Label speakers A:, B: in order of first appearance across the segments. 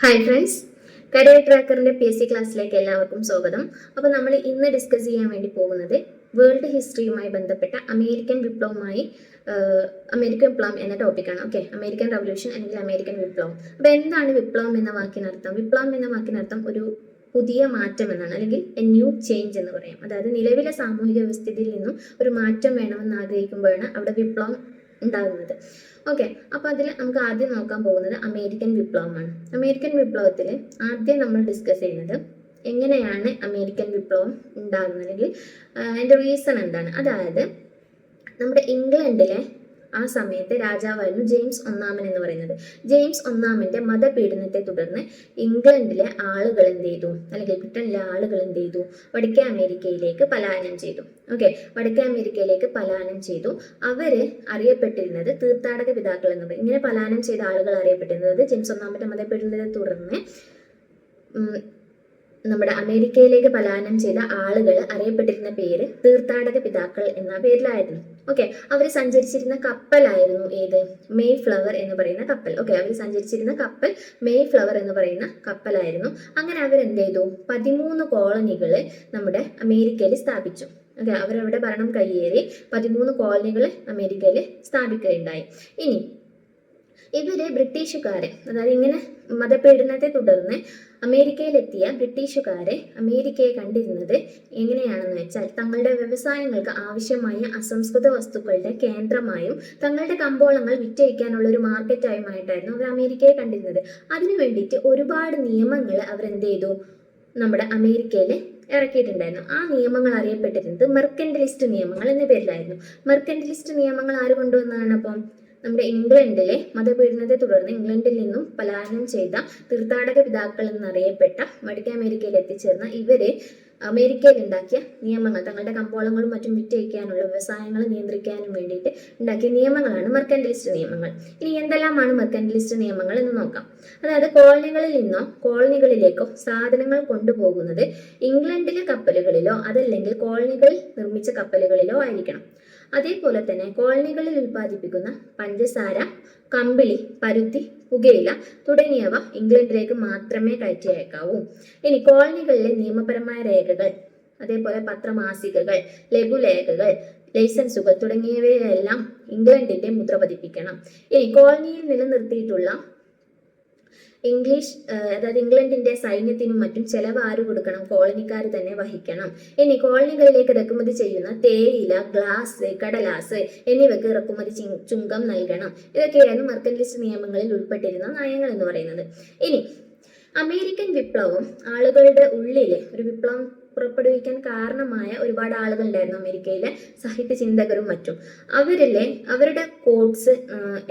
A: Hi friends career ട്രാക്കറിന്റെ P S C ക്ലാസ്സിലേക്ക് എല്ലാവർക്കും സ്വാഗതം. അപ്പോൾ നമ്മൾ ഇന്ന് ഡിസ്കസ് ചെയ്യാൻ വേണ്ടി പോകുന്നത് വേൾഡ് ഹിസ്റ്ററിയുമായി ബന്ധപ്പെട്ട അമേരിക്കൻ വിപ്ലവമായി അമേരിക്കൻ വിപ്ലവം എന്ന ടോപ്പിക്കാണ് ഓക്കെ അമേരിക്കൻ റവല്യൂഷൻ അല്ലെങ്കിൽ അമേരിക്കൻ വിപ്ലവം. അപ്പോൾ എന്താണ് വിപ്ലവം എന്ന വാക്കിനർത്ഥം? വിപ്ലവം എന്ന വാക്കിനർത്ഥം ഒരു പുതിയ മാറ്റം എന്നാണ് അല്ലെങ്കിൽ എ ന്യൂ ചേഞ്ച് എന്ന് പറയാം. അതായത് നിലവിലെ സാമൂഹിക വ്യവസ്ഥിതിയിൽ നിന്നും ഒരു മാറ്റം വേണമെന്ന് ആഗ്രഹിക്കുമ്പോഴാണ് അവിടെ വിപ്ലവം ഉണ്ടാകുന്നത്. ഓക്കെ അപ്പോൾ അതിൽ നമുക്ക് ആദ്യം നോക്കാൻ പോകുന്നത് അമേരിക്കൻ വിപ്ലവമാണ്. അമേരിക്കൻ വിപ്ലവത്തിൽ ആദ്യം നമ്മൾ ഡിസ്കസ് ചെയ്യുന്നത് എങ്ങനെയാണ് അമേരിക്കൻ വിപ്ലവം ഉണ്ടാകുന്നത് അല്ലെങ്കിൽ അതിന്റെ റീസൺ എന്താണ്? അതായത് നമ്മുടെ ഇംഗ്ലണ്ടിലെ ആ സമയത്തെ രാജാവായിരുന്നു ജെയിംസ് ഒന്നാമൻ എന്ന് പറയുന്നത്. ജെയിംസ് ഒന്നാമന്റെ മതപീഡനത്തെ തുടർന്ന് ഇംഗ്ലണ്ടിലെ ആളുകൾ എന്ത് ചെയ്തു? അല്ലെങ്കിൽ ബ്രിട്ടനിലെ ആളുകൾ എന്ത് ചെയ്തു? വടക്കേ അമേരിക്കയിലേക്ക് പലായനം ചെയ്തു. ഓക്കെ വടക്കേ അമേരിക്കയിലേക്ക് പലായനം ചെയ്തു. അവർ അറിയപ്പെട്ടിരുന്നത് തീർത്ഥാടക പിതാക്കൾ എന്ന് പറയും. ഇങ്ങനെ പലായനം ചെയ്ത ആളുകൾ അറിയപ്പെട്ടിരുന്നത് ജെയിംസ് ഒന്നാമന്റെ മതപീഡനത്തെ തുടർന്ന് നമ്മുടെ അമേരിക്കയിലേക്ക് പലായനം ചെയ്ത ആളുകൾ അറിയപ്പെട്ടിരുന്ന പേര് തീർത്ഥാടക പിതാക്കൾ എന്ന പേരിലായിരുന്നു. ഓക്കെ അവർ സഞ്ചരിച്ചിരുന്ന കപ്പലായിരുന്നു ഏത്? മെയ് ഫ്ലവർ എന്ന് പറയുന്ന കപ്പൽ. ഓക്കെ അവർ സഞ്ചരിച്ചിരുന്ന കപ്പൽ മെയ് ഫ്ലവർ എന്ന് പറയുന്ന കപ്പലായിരുന്നു. അങ്ങനെ അവർ എന്ത് ചെയ്തു? പതിമൂന്ന് കോളനികൾ നമ്മുടെ അമേരിക്കയിൽ സ്ഥാപിച്ചു. ഓക്കെ അവരവിടെ ഭരണം കയ്യേറി പതിമൂന്ന് കോളനികൾ അമേരിക്കയിൽ സ്ഥാപിക്കുകയുണ്ടായി. ഇനി ഇവർ ബ്രിട്ടീഷുകാരെ അതായത് ഇങ്ങനെ മതപീഡനത്തെ തുടർന്ന് അമേരിക്കയിലെത്തിയ ബ്രിട്ടീഷുകാരെ അമേരിക്കയെ കണ്ടിരുന്നത് എങ്ങനെയാണെന്ന് വെച്ചാൽ തങ്ങളുടെ വ്യവസായങ്ങൾക്ക് ആവശ്യമായ അസംസ്കൃത വസ്തുക്കളുടെ കേന്ദ്രമായും തങ്ങളുടെ കമ്പോളങ്ങൾ വിറ്റഴിക്കാനുള്ള ഒരു മാർക്കറ്റായുമായിട്ടായിരുന്നു അവർ അമേരിക്കയെ കണ്ടിരുന്നത്. അതിനു വേണ്ടിയിട്ട് ഒരുപാട് നിയമങ്ങൾ അവർ എന്ത് ചെയ്തു നമ്മുടെ അമേരിക്കയിൽ ഇറക്കിയിട്ടുണ്ടായിരുന്നു. ആ നിയമങ്ങൾ അറിയപ്പെട്ടിരുന്നത് മെർക്കൻഡലിസ്റ്റ് നിയമങ്ങൾ എന്ന പേരിലായിരുന്നു. മെർക്കൻഡലിസ്റ്റ് നിയമങ്ങൾ ആര് കൊണ്ടുവന്നതാണ് അപ്പം? നമ്മുടെ ഇംഗ്ലണ്ടിലെ മതപീഡനത്തെ തുടർന്ന് ഇംഗ്ലണ്ടിൽ നിന്നും പലായനം ചെയ്ത തീർത്ഥാടക പിതാക്കൾ എന്നറിയപ്പെട്ട വടക്കേ അമേരിക്കയിൽ എത്തിച്ചേർന്ന ഇവർ അമേരിക്കയിൽ ഉണ്ടാക്കിയ നിയമങ്ങൾ തങ്ങളുടെ കമ്പോളങ്ങളും മറ്റും വിറ്റയക്കാനുള്ള വ്യവസായങ്ങൾ നിയന്ത്രിക്കാനും വേണ്ടിയിട്ട് ഉണ്ടാക്കിയ നിയമങ്ങളാണ് മെർക്കൻഡലിസ്റ്റ് നിയമങ്ങൾ. ഇനി എന്തെല്ലാമാണ് മെർക്കൻഡലിസ്റ്റ് നിയമങ്ങൾ എന്ന് നോക്കാം. അതായത് കോളനികളിൽ നിന്നോ കോളനികളിലേക്കോ സാധനങ്ങൾ കൊണ്ടുപോകുന്നത് ഇംഗ്ലണ്ടിലെ കപ്പലുകളിലോ അതല്ലെങ്കിൽ കോളനികളിൽ നിർമ്മിച്ച കപ്പലുകളിലോ ആയിരിക്കണം. അതേപോലെ തന്നെ കോളനികളിൽ ഉൽപ്പാദിപ്പിക്കുന്ന പഞ്ചസാര കമ്പിളി പരുത്തി പുകയില തുടങ്ങിയവ ഇംഗ്ലണ്ടിലേക്ക് മാത്രമേ കയറ്റി അയക്കാവൂ ഇനി കോളനികളിലെ നിയമപരമായ രേഖകൾ അതേപോലെ പത്രമാസികകൾ ലഘുലേഖകൾ ലൈസൻസുകൾ തുടങ്ങിയവയെല്ലാം ഇംഗ്ലണ്ടിന്റെ മുദ്ര പതിപ്പിക്കണം. ഇനി കോളനിയിൽ നിലനിർത്തിയിട്ടുള്ള ഇംഗ്ലീഷ് അതായത് ഇംഗ്ലണ്ടിന്റെ സൈന്യത്തിനും മറ്റും ചെലവ് ആര് കൊടുക്കണം? കോളനിക്കാർ തന്നെ വഹിക്കണം. ഇനി കോളനികളിലേക്ക് ഇറക്കുമതി ചെയ്യുന്ന തേയില ഗ്ലാസ് കടലാസ് എന്നിവയ്ക്ക് ഇറക്കുമതി ചുങ്കം നൽകണം. ഇതൊക്കെയാണ് മെർക്കൻലിസ്റ്റ് നിയമങ്ങളിൽ ഉൾപ്പെട്ടിരുന്ന നയങ്ങൾ എന്ന് പറയുന്നത്. ഇനി അമേരിക്കൻ വിപ്ലവം ആളുകളുടെ ഉള്ളിലെ ഒരു വിപ്ലവം പുറപ്പെടുവിക്കാൻ കാരണമായ ഒരുപാട് ആളുകൾ ഉണ്ടായിരുന്നു അമേരിക്കയിലെ സാഹിത്യ ചിന്തകരും മറ്റും. അവരിലെ അവരുടെ കോഡ്സ്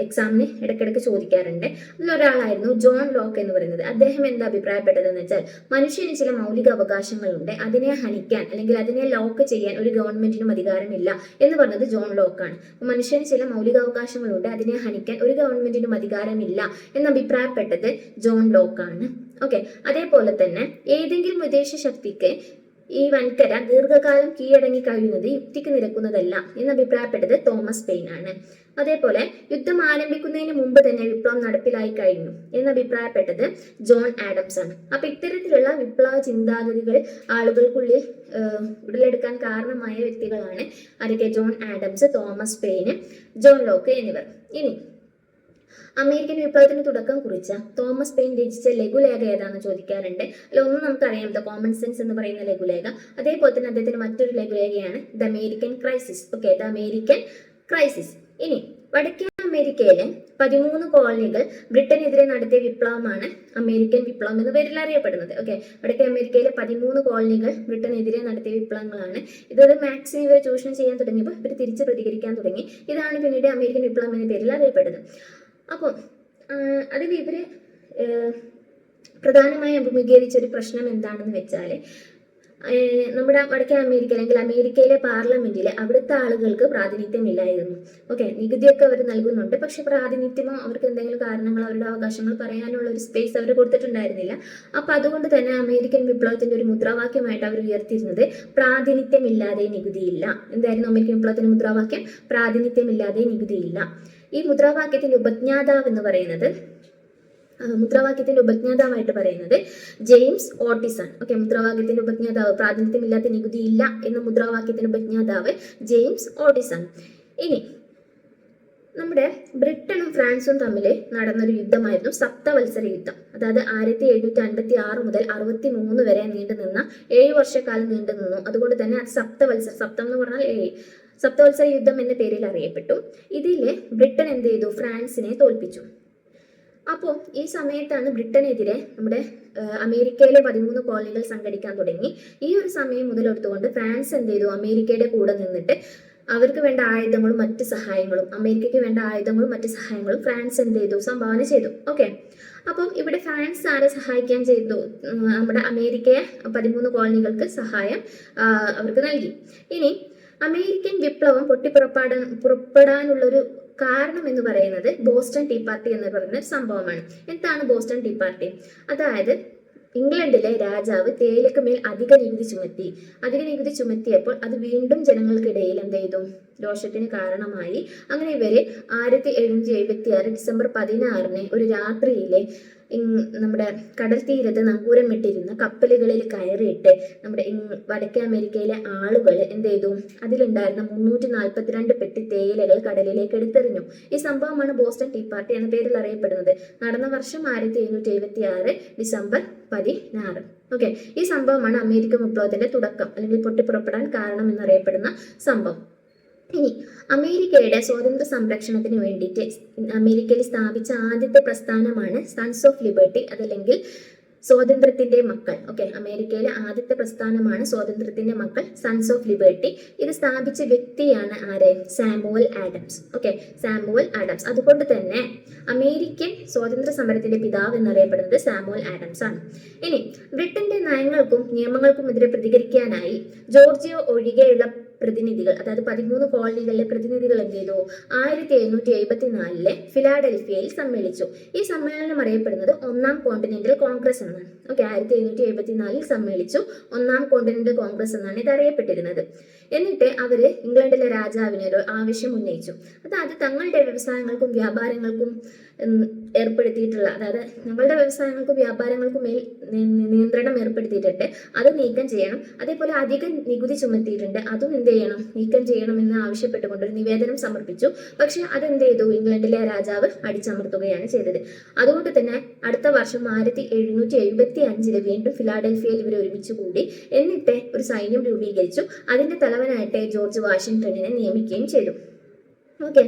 A: എക്സാമിന് ഇടയ്ക്കിടയ്ക്ക് ചോദിക്കാറുണ്ട്. അതിലൊരാളായിരുന്നു ജോൺ ലോക്ക് എന്ന് പറയുന്നത്. അദ്ദേഹം എന്താ അഭിപ്രായപ്പെട്ടതെന്ന് വെച്ചാൽ മനുഷ്യന് ചില മൗലിക അവകാശങ്ങളുണ്ട്. അതിനെ ഹനിക്കാൻ അല്ലെങ്കിൽ അതിനെ ലോക്ക് ചെയ്യാൻ ഒരു ഗവൺമെന്റിനും അധികാരമില്ല എന്ന് പറഞ്ഞത് ജോൺ ലോക്കാണ് മനുഷ്യന് ചില മൗലിക അവകാശങ്ങളുണ്ട്. അതിനെ ഹനിക്കാൻ ഒരു ഗവൺമെന്റിനും അധികാരമില്ല എന്ന് അഭിപ്രായപ്പെട്ടത് ജോൺ ലോക്കാണ് ഓക്കെ. അതേപോലെ തന്നെ ഏതെങ്കിലും വിദേശ ശക്തിക്ക് ഈ വൻകര ദീർഘകാലം കീഴടങ്ങി കഴിയുന്നത് യുക്തിക്ക് നിരക്കുന്നതല്ല എന്ന് അഭിപ്രായപ്പെട്ടത് തോമസ് പെയിൻ ആണ്. അതേപോലെ യുദ്ധം ആരംഭിക്കുന്നതിന് മുമ്പ് തന്നെ വിപ്ലവം നടപ്പിലായി കഴിഞ്ഞു എന്ന് അഭിപ്രായപ്പെട്ടത് ജോൺ ആഡംസ് ആണ്. അപ്പൊ ഇത്തരത്തിലുള്ള വിപ്ലവ ചിന്താഗതികൾ ആളുകൾക്കുള്ളിൽ ഉടലെടുക്കാൻ കാരണമായ വ്യക്തികളാണ് ആരൊക്കെ? John Adams Thomas Paine John Locke എന്നിവർ. ഇനി അമേരിക്കൻ വിപ്ലവത്തിന് തുടക്കം കുറിച്ച തോമസ് പെയിൻ രചിച്ച ലഘുലേഖ ഏതാണെന്ന് ചോദിക്കാറുണ്ട്. അല്ല ഒന്ന് നമുക്കറിയാം. ദ കോമൺ സെൻസ് എന്ന് പറയുന്ന ലഘുലേഖ. അതേപോലെ തന്നെ അദ്ദേഹത്തിന് മറ്റൊരു ലഘുലേഖയാണ് the American crisis. Okay the American crisis. ഇനി വടക്കേ അമേരിക്കയിലെ പതിമൂന്ന് കോളനികൾ ബ്രിട്ടനെതിരെ നടത്തിയ വിപ്ലവമാണ് അമേരിക്കൻ വിപ്ലവം എന്ന പേരിൽ അറിയപ്പെടുന്നത്. ഓക്കെ വടക്കേ അമേരിക്കയിലെ പതിമൂന്ന് കോളനികൾ ബ്രിട്ടനെതിരെ നടത്തിയ വിപ്ലവങ്ങളാണ്. ഇതൊരു മാക്സിമം ഇവരെ ചൂഷണം ചെയ്യാൻ തുടങ്ങിയപ്പോൾ ഇവർ തിരിച്ച് പ്രതികരിക്കാൻ തുടങ്ങി. ഇതാണ് പിന്നീട് അമേരിക്കൻ വിപ്ലവം എന്ന പേരിൽ അറിയപ്പെടുന്നത്. അപ്പോൾ അതിൽ ഇവർ പ്രധാനമായും അഭിമുഖീകരിച്ച ഒരു പ്രശ്നം എന്താണെന്ന് വെച്ചാൽ നമ്മുടെ വടക്കേ അമേരിക്ക അല്ലെങ്കിൽ അമേരിക്കയിലെ പാർലമെന്റിൽ അവിടുത്തെ ആളുകൾക്ക് പ്രാതിനിധ്യമില്ലായിരുന്നു. ഓക്കെ നികുതിയൊക്കെ അവർ നൽകുന്നുണ്ട്. പക്ഷെ പ്രാതിനിധ്യമോ അവർക്ക് എന്തെങ്കിലും കാരണങ്ങൾ അവരുടെ അവകാശങ്ങൾ പറയാനുള്ള ഒരു സ്പേസ് അവർ കൊടുത്തിട്ടുണ്ടായിരുന്നില്ല. അപ്പൊ അതുകൊണ്ട് തന്നെ അമേരിക്കൻ വിപ്ലവത്തിന്റെ ഒരു മുദ്രാവാക്യമായിട്ട് അവർ ഉയർത്തിയിരുന്നത് പ്രാതിനിധ്യമില്ലാതെ നികുതിയില്ല. എന്തായിരുന്നു അമേരിക്കൻ വിപ്ലവത്തിന്റെ മുദ്രാവാക്യം? പ്രാതിനിധ്യമില്ലാതെ നികുതിയില്ല. ഈ മുദ്രാവാക്യത്തിന്റെ ഉപജ്ഞാതാവ് എന്ന് പറയുന്നത് മുദ്രാവാക്യത്തിന്റെ ഉപജ്ഞാതാവായിട്ട് പറയുന്നത് ജെയിംസ് ഓട്ടിസൺ. ഓക്കെ മുദ്രാവാക്യത്തിന്റെ ഉപജ്ഞാതാവ്. പ്രാതിനിധ്യമില്ലാത്ത നികുതി ഇല്ല എന്ന മുദ്രാവാക്യത്തിന്റെ ഉപജ്ഞാതാവ് ജെയിംസ് ഓട്ടിസൺ. ഇനി നമ്മുടെ ബ്രിട്ടനും ഫ്രാൻസും തമ്മിൽ നടന്നൊരു യുദ്ധമായിരുന്നു സപ്തവത്സര യുദ്ധം. അതായത് ആയിരത്തി എഴുന്നൂറ്റി അൻപത്തി ആറ് മുതൽ അറുപത്തി മൂന്ന് വരെ നീണ്ടു നിന്ന ഏഴ് വർഷക്കാലം നീണ്ടു നിന്നു അതുകൊണ്ട് തന്നെ അത് സപ്തവത്സര സപ്തം എന്ന് പറഞ്ഞാൽ ഏഴ്. സപ്തവത്സര യുദ്ധം എന്ന പേരിൽ അറിയപ്പെട്ടു. ഇതിൽ ബ്രിട്ടൻ എന്ത് ചെയ്തു? ഫ്രാൻസിനെ തോൽപ്പിച്ചു. അപ്പോൾ ഈ സമയത്താണ് ബ്രിട്ടനെതിരെ നമ്മുടെ അമേരിക്കയിലെ പതിമൂന്ന് കോളനികൾ സംഘടിക്കാൻ തുടങ്ങി. ഈ ഒരു സമയം മുതലെടുത്തുകൊണ്ട് ഫ്രാൻസ് എന്ത് ചെയ്തു? അമേരിക്കയുടെ കൂടെ നിന്നിട്ട് അവർക്ക് വേണ്ട ആയുധങ്ങളും മറ്റ് സഹായങ്ങളും അമേരിക്കയ്ക്ക് വേണ്ട ആയുധങ്ങളും മറ്റ് സഹായങ്ങളും ഫ്രാൻസ് എന്ത് ചെയ്തു? സംഭാവന ചെയ്തു. ഓക്കെ. അപ്പം ഇവിടെ ഫ്രാൻസ് ആരെ സഹായിക്കാൻ ചെയ്തു? നമ്മുടെ അമേരിക്കയെ പതിമൂന്ന് കോളനികൾക്ക് സഹായം അവർക്ക് നൽകി. ഇനി അമേരിക്കൻ വിപ്ലവം പൊട്ടിപ്പുറപ്പാടാൻ പുറപ്പെടാനുള്ളൊരു കാരണം എന്ന് പറയുന്നത് ബോസ്റ്റൺ ടീ പാർട്ടി എന്ന് പറയുന്ന ഒരു സംഭവമാണ്. എന്താണ് ബോസ്റ്റൺ ടീ പാർട്ടി? അതായത് ഇംഗ്ലണ്ടിലെ രാജാവ് തേയിലക്ക് മേൽ അധിക നികുതി ചുമത്തി. അധിക നികുതി ചുമത്തിയപ്പോൾ അത് വീണ്ടും ജനങ്ങൾക്കിടയിൽ എന്ത് ചെയ്തു? ദോഷത്തിന് കാരണമായി. അങ്ങനെ ഇവർ ആയിരത്തി എഴുന്നൂറ്റി എഴുപത്തി ആറ് ഡിസംബർ പതിനാറിന് ഒരു രാത്രിയിലെ നമ്മുടെ കടൽ തീരത്ത് നങ്കൂരം ഇട്ടിരുന്ന കപ്പലുകളിൽ കയറിയിട്ട് നമ്മുടെ വടക്കേ അമേരിക്കയിലെ ആളുകൾ എന്ത് ചെയ്തു? അതിലുണ്ടായിരുന്ന മുന്നൂറ്റി നാൽപ്പത്തിരണ്ട് പെട്ടി തേയിലകൾ കടലിലേക്ക് എടുത്തെറിഞ്ഞു. ഈ സംഭവമാണ് ബോസ്റ്റൺ ടീ പാർട്ടി എന്ന പേരിൽ അറിയപ്പെടുന്നത്. നടന്ന വർഷം ആയിരത്തി എഴുന്നൂറ്റി എഴുപത്തി ആറ് ഡിസംബർ പതിനാറ്. ഓക്കെ. ഈ സംഭവമാണ് അമേരിക്കൻ വിപ്ലവത്തിന്റെ തുടക്കം അല്ലെങ്കിൽ പൊട്ടിപ്പുറപ്പെടാൻ കാരണം എന്നറിയപ്പെടുന്ന സംഭവം. ഇനി അമേരിക്കയുടെ സ്വാതന്ത്ര്യ സംരക്ഷണത്തിന് വേണ്ടിയിട്ട് അമേരിക്കയിൽ സ്ഥാപിച്ച ആദ്യത്തെ പ്രസ്ഥാനമാണ് സൺസ് ഓഫ് ലിബർട്ടി അതല്ലെങ്കിൽ സ്വാതന്ത്ര്യത്തിന്റെ മക്കൾ. ഓക്കെ അമേരിക്കയിലെ ആദ്യത്തെ പ്രസ്ഥാനമാണ് സ്വാതന്ത്ര്യത്തിന്റെ മക്കൾ സൺസ് ഓഫ് ലിബർട്ടി ഇത് സ്ഥാപിച്ച വ്യക്തിയാണ് ആര്? Samuel Adams okay Samuel Adams അതുകൊണ്ട് തന്നെ അമേരിക്കൻ സ്വാതന്ത്ര്യ സമരത്തിന്റെ പിതാവ് എന്നറിയപ്പെടുന്നത് സാമുവൽ ആഡംസ് ആണ്. ഇനി ബ്രിട്ടന്റെ നയങ്ങൾക്കും നിയമങ്ങൾക്കും എതിരെ പ്രതികരിക്കാനായി ജോർജിയോ ഒഴികെയുള്ള പ്രതിനിധികൾ അതായത് പതിമൂന്ന് കോളനികളിലെ പ്രതിനിധികൾ എന്ത് ചെയ്തു? ആയിരത്തി എഴുന്നൂറ്റി എഴുപത്തി നാലിലെ ഫിലാഡൽഫിയയിൽ സമ്മേളിച്ചു. ഈ സമ്മേളനം അറിയപ്പെടുന്നത് ഒന്നാം കോണ്ടിനെന്റൽ കോൺഗ്രസ് എന്നാണ്. ഓക്കെ ആയിരത്തി എഴുന്നൂറ്റി എഴുപത്തി സമ്മേളിച്ചു ഒന്നാം കോണ്ടിനെന്റൽ കോൺഗ്രസ് എന്നാണ് ഇത് അറിയപ്പെട്ടിരുന്നത് എന്നിട്ട് അവർ ഇംഗ്ലണ്ടിലെ രാജാവിന് ഒരു ആവശ്യം ഉന്നയിച്ചു. അതായത് തങ്ങളുടെ വ്യവസായങ്ങൾക്കും വ്യാപാരങ്ങൾക്കും ഏർപ്പെടുത്തിയിട്ടുള്ള അതായത് ഞങ്ങളുടെ വ്യവസായങ്ങൾക്കും വ്യാപാരങ്ങൾക്കും മേൽ നിയന്ത്രണം ഏർപ്പെടുത്തിയിട്ടുണ്ട്. അത് നീക്കം ചെയ്യണം. അതേപോലെ അധിക നികുതി ചുമത്തിയിട്ടുണ്ട്. അതും എന്ത് ചെയ്യണം? നീക്കം ചെയ്യണം എന്ന് ആവശ്യപ്പെട്ടുകൊണ്ട് ഒരു നിവേദനം സമർപ്പിച്ചു. പക്ഷെ അതെന്ത് ചെയ്തു? ഇംഗ്ലണ്ടിലെ രാജാവ് അടിച്ചമർത്തുകയാണ് ചെയ്തത്. അതുകൊണ്ട് തന്നെ അടുത്ത വർഷം ആയിരത്തി എഴുന്നൂറ്റി എഴുപത്തി അഞ്ചിൽ വീണ്ടും ഫിലാഡൽഫിയയിൽ ഇവർ ഒരുമിച്ച് കൂടി. എന്നിട്ട് ഒരു സൈന്യം രൂപീകരിച്ചു. അതിന്റെ തലവനായിട്ട് ജോർജ് വാഷിംഗ്ടണിനെ നിയമിക്കുകയും ചെയ്തു. ഓക്കെ.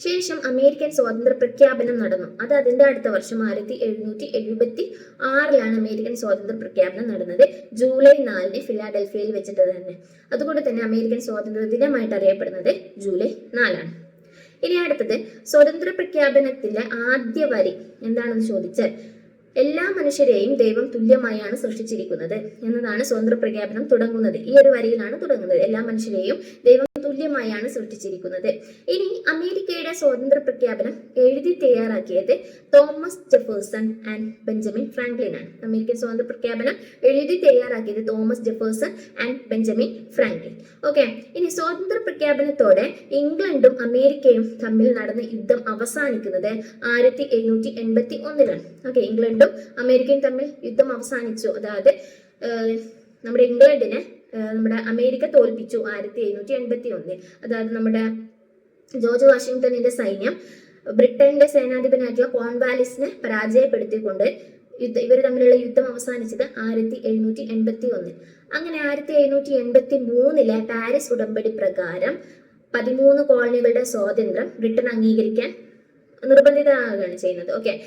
A: ശേഷം അമേരിക്കൻ സ്വാതന്ത്ര്യ പ്രഖ്യാപനം നടന്നു. അത് അതിന്റെ അടുത്ത വർഷം ആയിരത്തി എഴുന്നൂറ്റി എഴുപത്തി ആറിലാണ് അമേരിക്കൻ സ്വാതന്ത്ര്യ പ്രഖ്യാപനം നടന്നത്. ജൂലൈ നാലിന് ഫിലാഡൽഫിയയിൽ വെച്ചിട്ട് തന്നെ. അതുകൊണ്ട് തന്നെ അമേരിക്കൻ സ്വാതന്ത്ര്യ ദിനമായിട്ട് അറിയപ്പെടുന്നത് ജൂലൈ നാലാണ്. ഇനി അടുത്തത്. സ്വാതന്ത്ര്യ പ്രഖ്യാപനത്തിലെ ആദ്യ വരി എന്താണെന്ന് ചോദിച്ചാൽ എല്ലാ മനുഷ്യരെയും ദൈവം തുല്യമായാണ് സൃഷ്ടിച്ചിരിക്കുന്നത് എന്നതാണ് സ്വതന്ത്ര പ്രഖ്യാപനം തുടങ്ങുന്നത്. ഈ ഒരു വരിയിലാണ് തുടങ്ങുന്നത്. എല്ലാ മനുഷ്യരെയും ദൈവം തുല്യമായാണ് സൃഷ്ടിച്ചിരിക്കുന്നത് ഇനി അമേരിക്കയുടെ സ്വാതന്ത്ര്യ പ്രഖ്യാപനം എഴുതി തയ്യാറാക്കിയത് Thomas Jefferson and Benjamin Franklin ആണ്. അമേരിക്കൻ സ്വാതന്ത്ര്യ പ്രഖ്യാപനം എഴുതി തയ്യാറാക്കിയത് Thomas Jefferson and Benjamin Franklin. Okay ഇനി സ്വാതന്ത്ര്യ പ്രഖ്യാപനത്തോടെ ഇംഗ്ലണ്ടും അമേരിക്കയും തമ്മിൽ നടന്ന യുദ്ധം അവസാനിക്കുന്നത് ആയിരത്തി എഴുന്നൂറ്റി എൺപത്തി ഒന്നിലാണ് ഓക്കെ ഇംഗ്ലണ്ടും അമേരിക്കയും തമ്മിൽ യുദ്ധം അവസാനിച്ചു. അതായത് നമ്മുടെ ഇംഗ്ലണ്ടിനെ നമ്മുടെ അമേരിക്ക തോൽപ്പിച്ചു ആയിരത്തി എഴുന്നൂറ്റി എൺപത്തി ഒന്നിൽ അതായത് നമ്മുടെ ജോർജ് വാഷിംഗ്ടണിന്റെ സൈന്യം ബ്രിട്ടന്റെ സേനാധിപനായിട്ടുള്ള കോൺവാലിസിനെ പരാജയപ്പെടുത്തിക്കൊണ്ട് യുദ്ധ ഇവർ തമ്മിലുള്ള യുദ്ധം അവസാനിച്ചത് ആയിരത്തി എഴുന്നൂറ്റി എൺപത്തി ഒന്നിൽ അങ്ങനെ ആയിരത്തി എഴുന്നൂറ്റി എൺപത്തി മൂന്നിലെ പാരീസ് ഉടമ്പടി പ്രകാരം പതിമൂന്ന് കോളനികളുടെ സ്വാതന്ത്ര്യം ബ്രിട്ടൻ അംഗീകരിക്കാൻ നിർബന്ധിതമാകുകയാണ് ചെയ്യുന്നത്. ഓക്കെ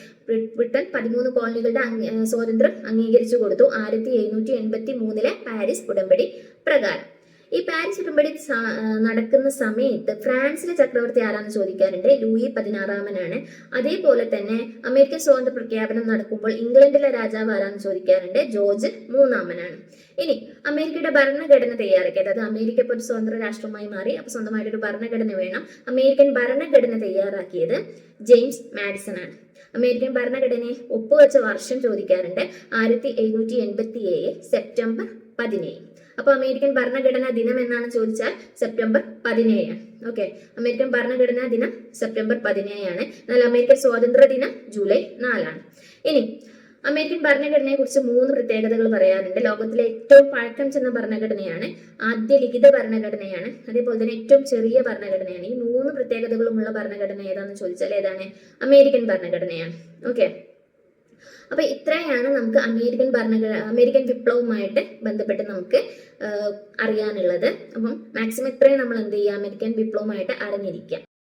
A: ബ്രിട്ടൻ പതിമൂന്ന് കോളനികളുടെ സ്വാതന്ത്ര്യം അംഗീകരിച്ചു കൊടുത്തു. ആയിരത്തി എഴുന്നൂറ്റി എൺപത്തി മൂന്നിലെ പാരീസ് ഉടമ്പടി പ്രകാരം. ഈ പാരീസ് ഉടമ്പടി നടക്കുന്ന സമയത്ത് ഫ്രാൻസിലെ ചക്രവർത്തി ആരാന്ന് ചോദിക്കാറുണ്ട്? ലൂയി പതിനാറാമനാണ്. അതേപോലെ തന്നെ അമേരിക്കൻ സ്വാതന്ത്ര്യ പ്രഖ്യാപനം നടക്കുമ്പോൾ ഇംഗ്ലണ്ടിലെ രാജാവ് ആരാന്ന് ചോദിക്കാറുണ്ട്? ജോർജ് മൂന്നാമനാണ്. ഇനി അമേരിക്കയുടെ ഭരണഘടന തയ്യാറാക്കി. അതായത് അമേരിക്ക ഇപ്പോൾ ഒരു സ്വതന്ത്ര രാഷ്ട്രമായി മാറി. അപ്പൊ സ്വന്തമായിട്ട് ഒരു ഭരണഘടന വേണം. അമേരിക്കൻ ഭരണഘടന തയ്യാറാക്കിയത് ജെയിംസ് മാഡിസൺ ആണ് അമേരിക്കൻ ഭരണഘടനയെ ഒപ്പുവെച്ച വർഷം ചോദിക്കാറുണ്ട്. ആയിരത്തി എഴുന്നൂറ്റി എൺപത്തി ഏഴ് സെപ്റ്റംബർ പതിനേഴ്. അപ്പോൾ അമേരിക്കൻ ഭരണഘടനാ ദിനം എന്നാണ് ചോദിച്ചാൽ സെപ്റ്റംബർ പതിനേഴ്. ഓക്കെ. അമേരിക്കൻ ഭരണഘടനാ ദിനം സെപ്റ്റംബർ പതിനേഴാണ്. എന്നാൽ അമേരിക്കൻ സ്വാതന്ത്ര്യ ദിനം ജൂലൈ നാലാണ്. ഇനി അമേരിക്കൻ ഭരണഘടനയെ കുറിച്ച് മൂന്ന് പ്രത്യേകതകൾ പറയാറുണ്ട് ലോകത്തിലെ ഏറ്റവും പഴക്കം ചെന്ന ഭരണഘടനയാണ് ആദ്യ ലിഖിത ഭരണഘടനയാണ്. അതേപോലെ തന്നെ ഏറ്റവും ചെറിയ ഭരണഘടനയാണ്. ഈ മൂന്ന് പ്രത്യേകതകളുമുള്ള ഭരണഘടന ഏതാണെന്ന് ചോദിച്ചാൽ ഏതാണ്? അമേരിക്കൻ ഭരണഘടനയാണ്. ഓക്കെ. അപ്പൊ ഇത്രയാണ് നമുക്ക് അമേരിക്കൻ ഭരണഘടന അമേരിക്കൻ വിപ്ലവവുമായിട്ട് ബന്ധപ്പെട്ട് നമുക്ക് അറിയാനുള്ളത്. അപ്പം മാക്സിമം ഇത്രയും നമ്മൾ എന്ത് ചെയ്യുക അമേരിക്കൻ വിപ്ലവവുമായിട്ട് അറിഞ്ഞിരിക്കുക